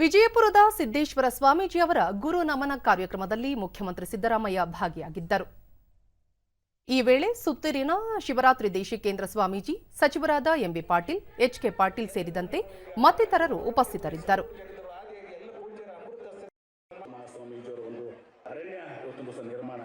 ವಿಜಯಪುರದ ಸಿದ್ದೇಶ್ವರ ಸ್ವಾಮೀಜಿಯವರ ಗುರು ನಮನ ಕಾರ್ಯಕ್ರಮದಲ್ಲಿ ಮುಖ್ಯಮಂತ್ರಿ ಸಿದ್ದರಾಮಯ್ಯ ಭಾಗಿಯಾಗಿದ್ದರು. ಈ ವೇಳೆ ಸುತ್ತೂರಿನ ಶಿವರಾತ್ರಿ ದೇಶಿಕೇಂದ್ರ ಸ್ವಾಮೀಜಿ ಸಚಿವರಾದ ಎಂಬಿ ಪಾಟೀಲ್ ಎಚ್ಕೆ ಪಾಟೀಲ್ ಸೇರಿದಂತೆ ಮತ್ತಿತರರು ಉಪಸ್ಥಿತರಿದ್ದರು. ಅರಣ್ಯ ನಿರ್ಮಾಣ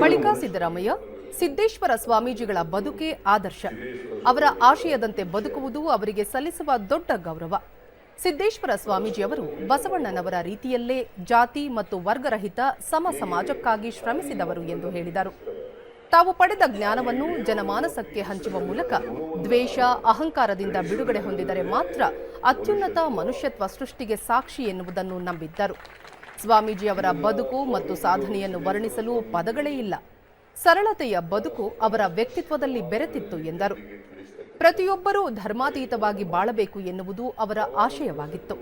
ಬಳಿಕ ಸಿದ್ದರಾಮಯ್ಯ, ಸಿದ್ದೇಶ್ವರ ಸ್ವಾಮೀಜಿಗಳ ಬದುಕೇ ಆದರ್ಶ. ಅವರ ಆಶಯದಂತೆ ಬದುಕುವುದು ಅವರಿಗೆ ಸಲ್ಲಿಸುವ ದೊಡ್ಡ ಗೌರವ. ಸಿದ್ದೇಶ್ವರ ಸ್ವಾಮೀಜಿಯವರು ಬಸವಣ್ಣನವರ ರೀತಿಯಲ್ಲೇ ಜಾತಿ ಮತ್ತು ವರ್ಗರಹಿತ ಸಮ ಸಮಾಜಕ್ಕಾಗಿ ಶ್ರಮಿಸಿದವರು ಎಂದು ಹೇಳಿದರು. ತಾವು ಪಡೆದ ಜ್ಞಾನವನ್ನು ಜನಮಾನಸಕ್ಕೆ ಹಂಚುವ ಮೂಲಕ ದ್ವೇಷ, ಅಹಂಕಾರದಿಂದ ಬಿಡುಗಡೆ ಹೊಂದಿದರೆ ಮಾತ್ರ ಅತ್ಯುನ್ನತ ಮನುಷ್ಯತ್ವ ಸೃಷ್ಟಿಗೆ ಸಾಕ್ಷಿ ಎನ್ನುವುದನ್ನು ನಂಬಿದ್ದರು. ಸ್ವಾಮೀಜಿಯವರ ಬದುಕು ಮತ್ತು ಸಾಧನೆಯನ್ನು ವರ್ಣಿಸಲು ಪದಗಳೇ ಇಲ್ಲ. ಸರಳತೆಯ ಬದುಕು ಅವರ ವ್ಯಕ್ತಿತ್ವದಲ್ಲಿ ಬೆರೆತಿತ್ತು ಎಂದರು. ಪ್ರತಿಯೊಬ್ಬರೂ ಧರ್ಮಾತೀತವಾಗಿ ಬಾಳಬೇಕು ಎನ್ನುವುದು ಅವರ ಆಶಯವಾಗಿತ್ತು.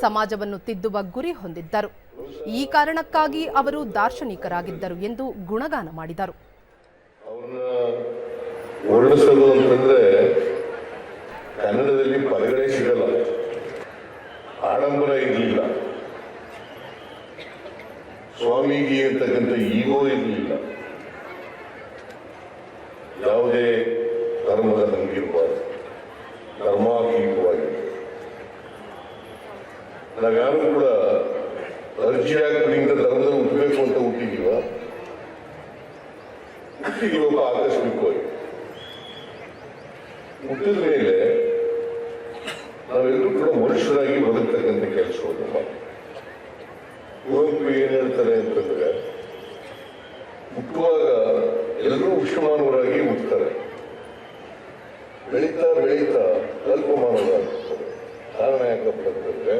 ಸಮಾಜವನ್ನು ತಿದ್ದುವ ಗುರಿ ಹೊಂದಿದ್ದರು. ಈ ಕಾರಣಕ್ಕಾಗಿ ಅವರು ದಾರ್ಶನಿಕರಾಗಿದ್ದರು ಎಂದು ಗುಣಗಾನ ಮಾಡಿದರು. ಕನ್ನಡದಲ್ಲಿ ಪದಗಳೇ ಸ್ವಾಮೀಜಿ ಅಂತಕ್ಕಂಥ ಈಗೋ ಇರಲಿಲ್ಲ. ಯಾವುದೇ ಧರ್ಮದ ಹಂಗಿರಬಾರ್ದು ಧರ್ಮಾತೀತವಾಗಿ. ನಾವ್ಯಾರು ಕೂಡ ಅರ್ಜಿ ಹಾಕಿ ಧರ್ಮದ ಹುಟ್ಟಬೇಕು ಅಂತ ಹುಟ್ಟಿದೀವ ಹುಟ್ಟಿದೀವಪ್ಪ ಆಕಸ್ಮಿಕವಾಗಿ ಹುಟ್ಟಿದ ಮೇಲೆ ನಾವೆಲ್ಲರೂ ಕೂಡ ಮನುಷ್ಯರಾಗಿ ಬದುಕ್ತಕ್ಕಂಥ ಕೆಲಸವನ್ನು ಮಾಡಿ ಹೇಳ್ತಾರೆ ಅಂತಂದ್ರೆ, ಹುಟ್ಟುವಾಗ ಎಲ್ಲರೂ ವಿಷಮಾನವರಾಗಿ ಹುಟ್ಟುತ್ತಾರೆ ಬೆಳೀತಾ ಬೆಳೀತಾ ಅಲ್ಪಮಾನವರಾಗ್ತಾರೆ ಕಾರಣ ಯಾಕಪ್ಪ ಅಂತಂದ್ರೆ,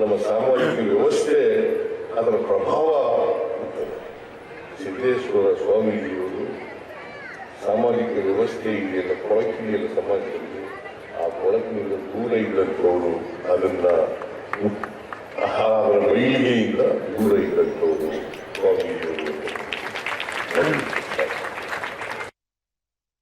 ನಮ್ಮ ಸಾಮಾಜಿಕ ವ್ಯವಸ್ಥೆ ಅದರ ಪ್ರಭಾವ. ಸಿದ್ದೇಶ್ವರ ಸ್ವಾಮೀಜಿಯವರು ಸಾಮಾಜಿಕ ವ್ಯವಸ್ಥೆ ಇದೆಯಲ್ಲ ಕೊಳಕಿದೆಯಲ್ಲ ಸಮಾಜದಲ್ಲಿ, ಆ ಕೊಳಕಿನಿಂದ ದೂರ ಇದ್ದಂಥವರು ಅದನ್ನ ಅದರ ಮೈಲಿಗೆಯಿಂದ ದೂರ ಇದ್ದಂಥವರು ಸ್ವಾಮೀಜಿಯವರು